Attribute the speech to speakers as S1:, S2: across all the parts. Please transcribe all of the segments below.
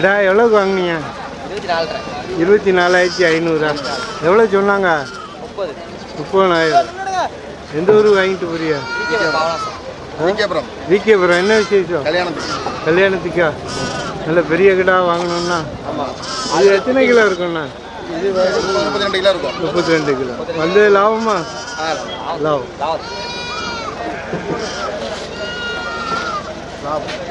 S1: கிடா எவ்வளோக்கு வாங்குனீங்க?
S2: இருபத்தி
S1: நாலாயிரத்தி ஐநூறா. எவ்வளோ சொன்னாங்க?
S2: முப்பது.
S1: முப்பதாயிரம் எந்த ஊருக்கு வாங்கிட்டு போறியா
S3: விகேபுரம்.
S1: என்ன விசேஷம்?
S3: கல்யாணத்துக்கு.
S1: நல்ல பெரிய கிடா வாங்கணும்னா? அது எத்தனை கிலோ இருக்குண்ணா
S3: இது முப்பத்தி ரெண்டு கிலோ
S1: வந்து லாபமா. லாபம்.
S2: லாபம்.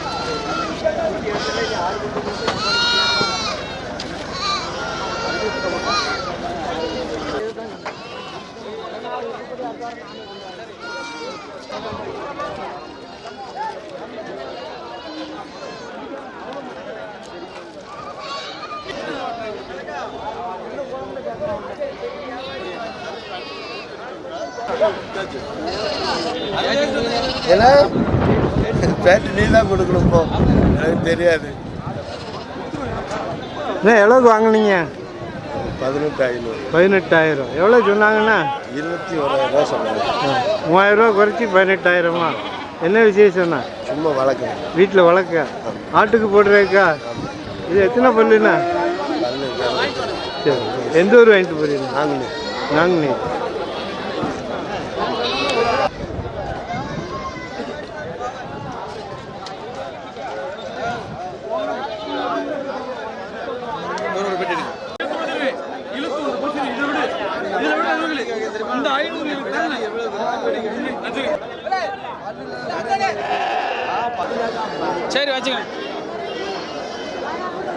S3: ஏன்னா பேட்டு நீ தான் கொடுக்கணும் போ. எனக்கு தெரியாது.
S1: என்ன எவ்வளோக்கு வாங்குனீங்க?
S3: பதினெட்டு ஐநூறு.
S1: பதினெட்டாயிரம். எவ்வளோ சொன்னாங்கண்ணா?
S3: இருபத்தி ஓராயிரம் ரூபா சொன்னாங்க.
S1: மூவாயிரம் ரூபா குறைச்சி பதினெட்டாயிரமா? என்ன விசேஷம்ண்ணா?
S3: சும்மா வளர்க்க
S1: வீட்டில் வளர்க்க? ஆட்டுக்கு போடுறேக்கா இது எத்தனை பல்லுண்ணா? சரி. எந்த ஊர் வாங்கிட்டு போறீங்க?
S3: நாங்களே
S1: நாங்கண்ணே
S4: சரி வச்சுங்க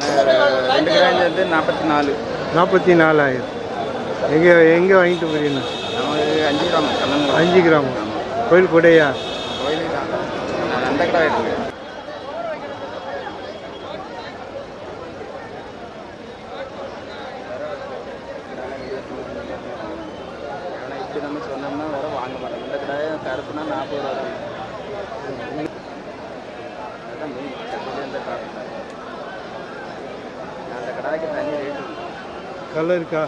S1: ரெண்டு
S4: கிராம் நாற்பத்தி நாலு.
S1: நாற்பத்தி நாலாயிரம் எங்கே எங்கே வாங்கிட்டு
S4: நமக்கு அஞ்சு கிராம்
S1: அஞ்சு கிராம் கோயில் கொடையா?
S4: அது அந்த கடை இருக்கு ஆனால் இப்படி நம்ம சொன்னோம்னா வேற வாங்க மாட்டோம் இந்த கடாயை கருப்புனா நாற்பது ரூபா தான் அதான் main கடையிலே அந்த காரணம் அந்த கடாய்க்கு தனி ரேட்டு விலை இருக்கு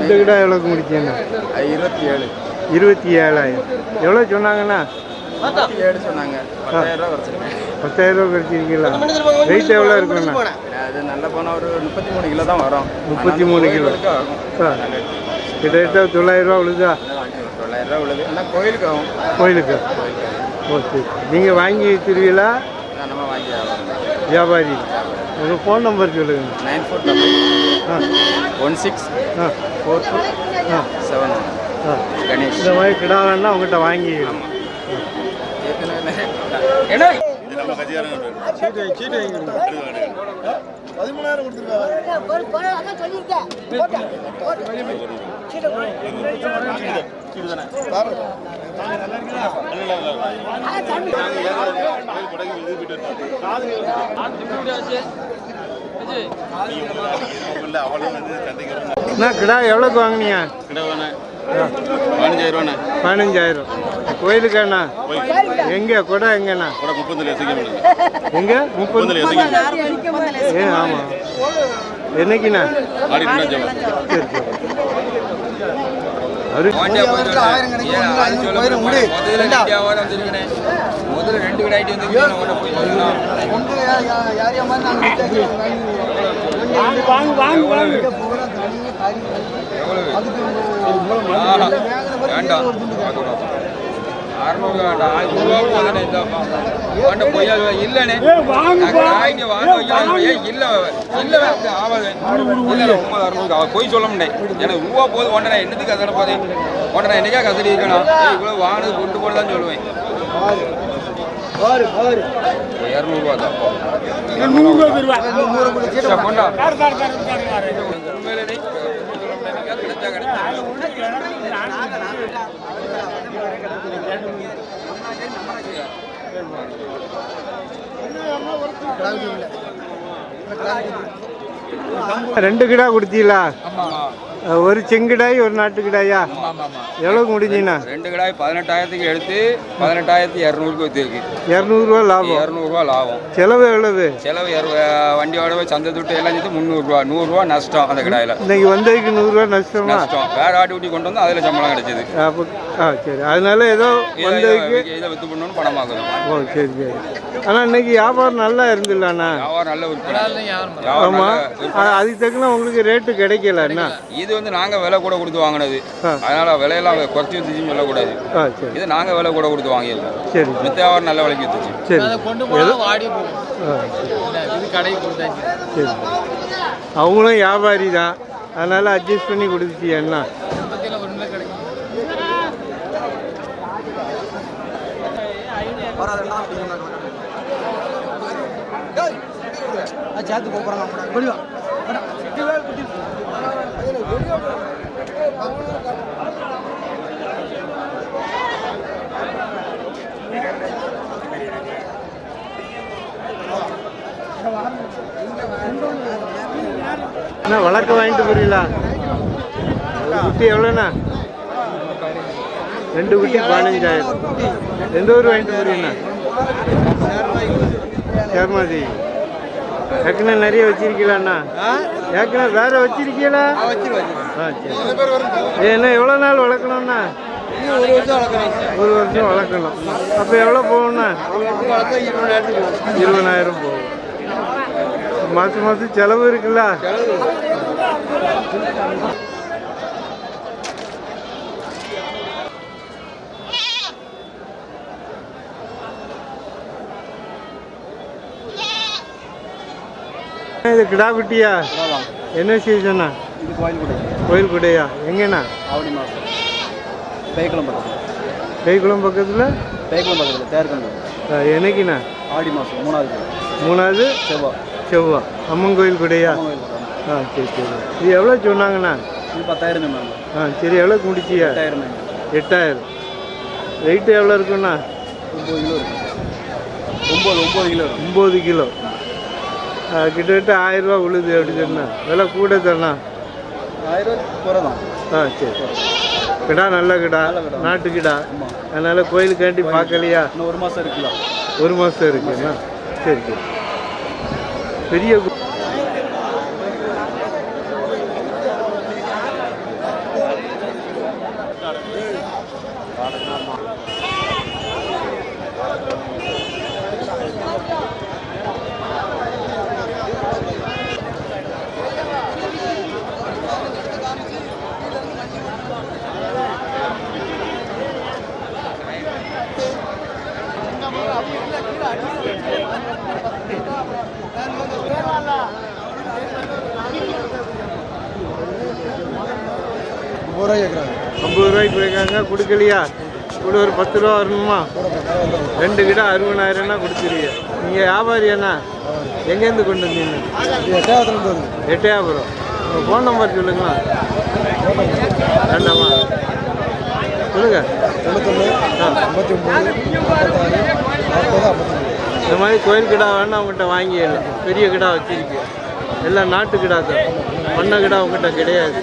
S1: இந்த கிடா எவ்வளோக்கு முடிச்சீங்க
S4: இருபத்தி ஏழு
S1: இருபத்தி ஏழாயிரம் எவ்வளோ சொன்னாங்கண்ணா
S4: ஏழு சொன்னாங்க. பத்தாயிரம் ரூபா
S1: கிடைச்சிருக்கீங்களா வெயிட் எவ்வளோ இருக்குண்ணா
S4: அது நல்ல போனால் ஒரு முப்பத்தி மூணு கிலோ தான் வரும்.
S1: முப்பத்தி மூணு கிலோ. கிட்டத்தட்ட தொள்ளாயிரம் ரூபா விழுதா?
S4: தொள்ளாயிரம் ரூபா உள்ளது. ஆனால் கோயிலுக்கு ஆகும்.
S1: கோயிலுக்கு? ஓ சரி. நீங்கள் வாங்கி
S4: அதான் நம்ம வாங்கி
S1: வியாபாரி. உங்கள் ஃபோன் நம்பர் சொல்லுங்க.
S4: நைன் ஃபோர் டபுள்
S1: ஆ.
S4: ஒன் சிக்ஸ்
S1: ஆ.
S4: ஃபோர் டூ
S1: ஆ.
S4: செவன்
S1: ஆ.
S4: கணேஷ்.
S1: இந்த மாதிரி கிடா வேணா உங்கள்கிட்ட வாங்கிக்கலாம்
S4: ஏற்கனவே
S3: பதிமூணாயிரம்
S1: கிடா. எவ்வளோக்கு வாங்கினீங்க?
S5: பதினஞ்சாயிரம் ரூபாண்ணே
S1: பதினஞ்சாயிரம். கோயிலுக்காண்ணா? எங்கே? கொடை எங்கண்ணா?
S5: கூட
S1: எங்க? முப்பது ஏ ஆமாம் என்னைக்குண்ணா?
S5: ஆடி ரெண்டாம்
S1: சரி சரி. அவரு
S4: முதல்ல ரெண்டு? விடாயிட்டு வந்து வேண்டாம் அறுநூறு வேண்டாம் போதுனே வாண்ட பொய்யா இல்லனே வாங்கி வாங்க வைக்கலாம் இல்ல இல்ல ஆவாது இல்ல ஒன்பது அறுநூறு பொய் சொல்ல முடியாது எனக்கு ரூபா போது ஒன்றரை என்னத்துக்கு கசட போதே ஒன்றரை என்னைக்கா கசடி இருக்கணும் இவ்வளவு வாங்கினது கொண்டு தான் சொல்லுவேன் இரநூறுவா தான். உண்மையிலே
S1: ரெண்டு கிடா கொடுத்தீங்களா? ஒரு செங்கிடாய் ஒரு நாட்டு கிடாயா எவ்வளோக்கு முடிஞ்சுண்ணா
S4: ரெண்டு கடாய் பதினெட்டாயிரத்துக்கு எடுத்து பதினெட்டாயிரத்தி இரநூறுக்கு விற்றுருக்கு
S1: இரநூறுவா லாபம்.
S4: இரநூறுவா லாபம்.
S1: செலவு எவ்வளவு?
S4: செலவு இரு வண்டியோட சந்தை துட்டு எல்லாம் சேர்த்து முந்நூறுரூவா நூறுரூவா நஷ்டம் அந்த கடாயில்.
S1: இன்னைக்கு வந்ததுக்கு நூறுரூவா நஷ்டமா?
S4: நஷ்டம். வேற ஆட்டு குட்டி கொண்டு வந்து அதில் சம்பளம் கிடைச்சது.
S1: அப்போ ஆ சரி. அதனால ஏதோ
S4: இதை
S1: வந்ததுக்கு
S4: இதை வித்து பண்ணணும்னு பணமாக்குது
S1: ஓ சரி சரி. ஆனால் இன்னைக்கு வியாபாரம் நல்லா இருந்துல்லண்ணா
S4: வியாபாரம் நல்ல விற்பனை.
S1: ஆமாம். அதுக்கு தக்கன உங்களுக்கு ரேட்டு கிடைக்கல என்ன
S4: இது வந்து நாங்கள் விலை கூட கொடுத்து வாங்கினது
S1: ஆ.
S4: அதனால விலையெல்லாம் குறைச்சி வித்துச்சுன்னு சொல்லக்கூடாது
S1: ஆ சரி
S4: இது நாங்கள் விலை கூட கொடுத்து வாங்கியிருக்கோம்
S1: சரி
S4: மித்த வியாபாரம் நல்ல விலைக்கு வித்துச்சு
S1: சரி சரி அவங்களும் வியாபாரி தான் அதனால் அட்ஜஸ்ட் பண்ணி கொடுத்துட்டியா என்ன
S2: பத்தியில் ஒன்றுமே கிடைக்கும் சேர்த்து போகிறாங்க
S1: அண்ணா வழக்கம் வாங்கிட்டு போறீங்களா? குட்டி எவ்வளோண்ணா? ரெண்டு குட்டி பதினஞ்சாயிரம். எந்த ஊர் வாங்கிட்டு போறீங்கண்ணா? சேர்மாதி. டக்குன்னு நிறைய வச்சிருக்கீங்களாண்ணா? ஏற்கனவே வேற வச்சிருக்கீங்களா? ஏன்னா எவ்வளோ நாள் வளர்க்கணும்ண்ணா
S2: ஒரு வருஷம் வளர்க்குறேன்
S1: ஒரு வருஷம் வளர்க்கணும். அப்போ எவ்வளோ போகும்ண்ணா இருபதாயிரம் போகும். மாதம் மாதம் செலவு இருக்குல்ல? இது கிடா குட்டியா என்ன சீசனா
S2: இது கோயில் கூட
S1: கோயில் குடையா எங்கண்ணா?
S2: ஆவணி மாதம் பேய்க்குளம் பக்கத்தில்.
S1: கைக்குளம் பக்கத்தில்?
S2: பேய்க்குளம் பக்கத்தில் தேர்கண்டூர்
S1: என்னைக்குண்ணா?
S2: ஆடி மாதம் மூணாவது
S1: மூணாவது?
S2: செவ்வாய்.
S1: செவ்வா அம்மன் கோயில் குடையா? ஆ சரி சரி. இது எவ்வளோ சொன்னாங்கண்ணா?
S2: இது பத்தாயிரம் சொன்னாங்க
S1: ஆ சரி எவ்வளோக்கு முடிச்சியா
S2: எட்டாயிரம்
S1: எட்டாயிரம். வெயிட் எவ்வளோ இருக்குண்ணா?
S2: ஒம்பது கிலோ இருக்கு. ஒம்பது ஒம்பது கிலோ
S1: ஒம்பது கிலோ. கிட்டத்தட்ட ஆயிரரூவா உழுது அப்படி சொன்னா. விலை கூட தானா
S2: ஆயிரம்
S1: ஆ சரி. கிடா நல்ல கிடா. நாட்டு கிடா. அதனால் கோயிலுக்காண்டி பார்க்கலையா?
S2: ஒரு மாதம் இருக்குல்ல.
S1: ஒரு மாதம் இருக்குண்ணா சரி சரி. பெரிய ஐம்பது ரூபாய்க்கு போயிருக்காங்க கொடுக்கலையா? கூட ஒரு பத்து ரூபா வரணுமா? ரெண்டு கிட்ட அறுபதாயிரம்னா கொடுத்துருவீங்க நீங்கள் வியாபாரி என்ன? எங்கேருந்து கொண்டு வந்தீங்க?
S2: எட்டாயிரத்துலேருந்து வருது
S1: உங்கள் ஃபோன் நம்பர் சொல்லுங்களா வேண்டாமா? சொல்லுங்கள்
S2: ஐம்பத்தி
S1: இந்த மாதிரி கோயில் கிடா வேணா அவங்ககிட்ட வாங்கிடலாம். பெரிய கிடா வச்சுருக்கு எல்லாம் நாட்டு கிடா தான். பண்ண கிடா உங்ககிட்ட கிடையாது.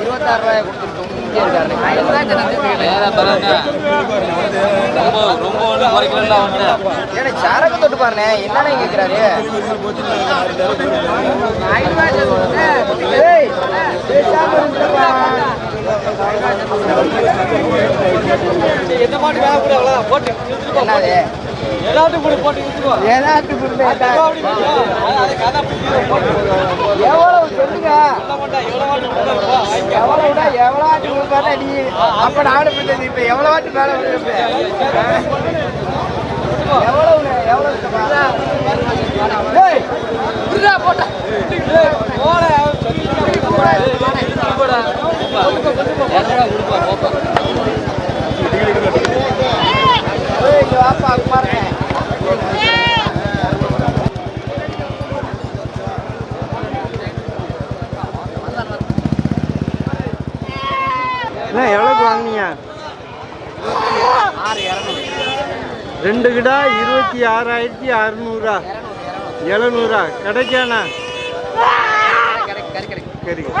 S3: இருபத்தாறு இருபத்தாறு ரூபாய் கொடுத்துருக்கோம். கேட்குறாரு ஏய், பேசாம இருந்துப்பா. என்னது? ஏதாட்டு கொடுங்க, எவ்வளவு சொல்லுங்க. எவ்வளவுடா எவ்வளவு ஆட்டு கொடுப்பாரு நீ அப்ப நானும் பிடிச்சது இப்ப எவ்வளவு ஆட்டு மேல போட்டா. இங்க வாப்பா, அங்க பாருங்க.
S1: என்ன எவ்வளோக்கு வாங்குனீங்க ரெண்டு கிடா இருபத்தி ஆறாயிரத்தி அறுநூறா எழுநூறா கிடைக்காண்ணா
S2: கிடைக்கும்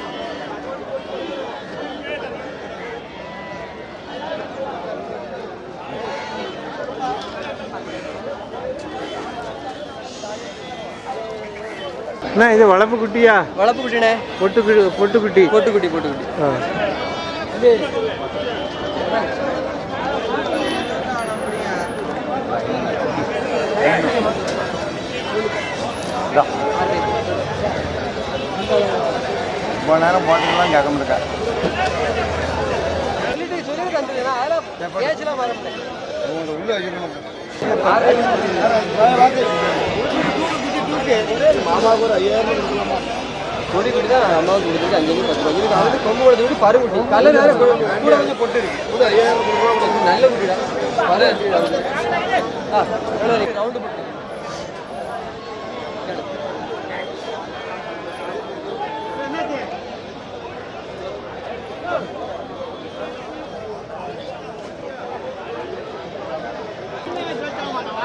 S1: அண்ணா இது வளர்ப்பு குட்டியா?
S3: வளர்ப்பு குட்டினே
S1: பொட்டு பொட்டுக்குட்டி
S3: பொட்டுக்குட்டி பொட்டுக்குட்டி.
S1: ஆ.
S2: ரொம்ப நேரம் போட்டுலாம் கேட்க மாட்டேக்கா உங்களை உள்ள வச்சுக்கணும்
S3: கொடி குட்டி தான் அம்மாவுக்கு கொடுத்துருக்கு அஞ்சு பத்து ரூபா இதுக்கு கொம்பு கொடுத்து விட்டு கூட கொஞ்சம் பொட்டு இருக்கு நல்ல குட்டிடா ரவுண்டு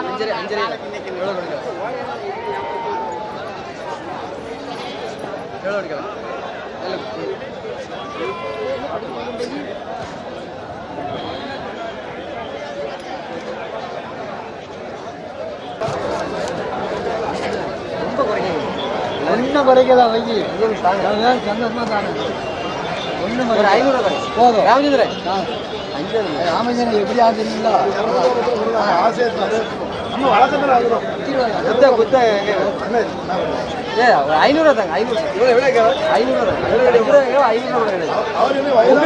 S3: அஞ்சரை அஞ்சரை எவ்வளோ கொடுக்கலாம் எவ்வளோ கொடுக்கலாம் நல்ல குட்டி. ரொம்ப குறைக்கணும் ஒன்றும் குறைக்கலாம் வைக்கி சந்தோஷமா தானே ஒரு ஐநூறு போதும் ராமச்சந்திரன் ராமச்சந்திரன் எப்படி
S2: வளர்க்கணும் ஆகிறோம்
S3: குத்த குத்த ஏ ஒரு ஐநூறுவா தாங்க ஐநூறு எவ்வளோ கேட்க ஐநூறுவா தாங்க ஐநூறு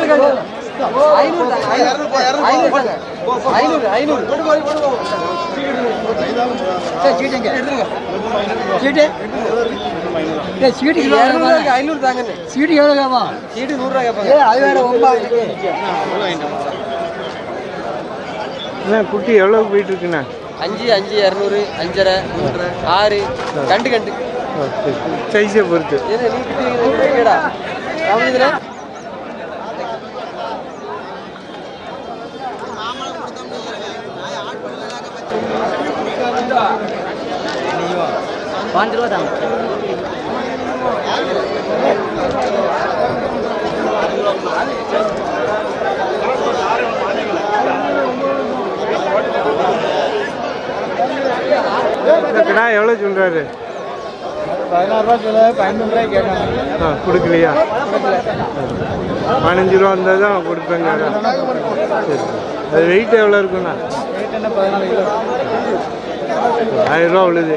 S3: கிடையாது ஐநூறு தாங்க ஐநூறு தாங்க சீட்டு சீட்டு இரநூறுவாய்க்கு ஐநூறு தாங்கன்னு சீட்டு எவ்வளோ கேட்பா சீட்டு நூறுரூவா கேட்பாங்க அது வேற
S1: அண்ணா குட்டி எவ்வளோக்கு போயிட்டு இருக்குண்ணா?
S3: அஞ்சு அஞ்சு இரநூறு அஞ்சரை மூன்றரை ஆறு கண்டு கண்டு.
S1: சைஸை பொறுத்து
S3: ஏன்னா நீ கிட்ட கேடா ராமச்சந்திரன் பாஞ்சு ரூபா தாங்க
S1: கிடா எவ்வளோ சொல்கிறாரு
S3: பதினாறு ரூபா சொல்ல பதினொன்று ரூபாய் கேட்டாங்க.
S1: ஆ கொடுக்கலையா? பதினஞ்சு ரூபா இருந்தால் தான் கொடுப்பேங்க சரி
S2: அது வெயிட் எவ்வளோ இருக்குண்ணா ஆயிரம் ரூபா உள்ளது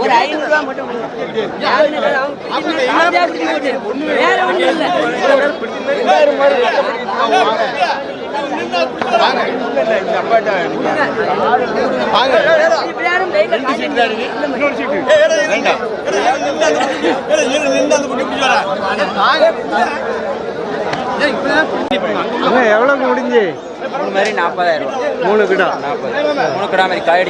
S3: ஒரு ஐநூறு ரூபா மட்டும் வேற ஒன்றும் இல்லை.
S2: எவ்வளவு முடிஞ்சு?
S4: மூணு மாதிரி நாற்பதாயிரம். ரூபா
S2: மூணு கிடா
S4: நாற்பது மூணு கிடா மாதிரி காய்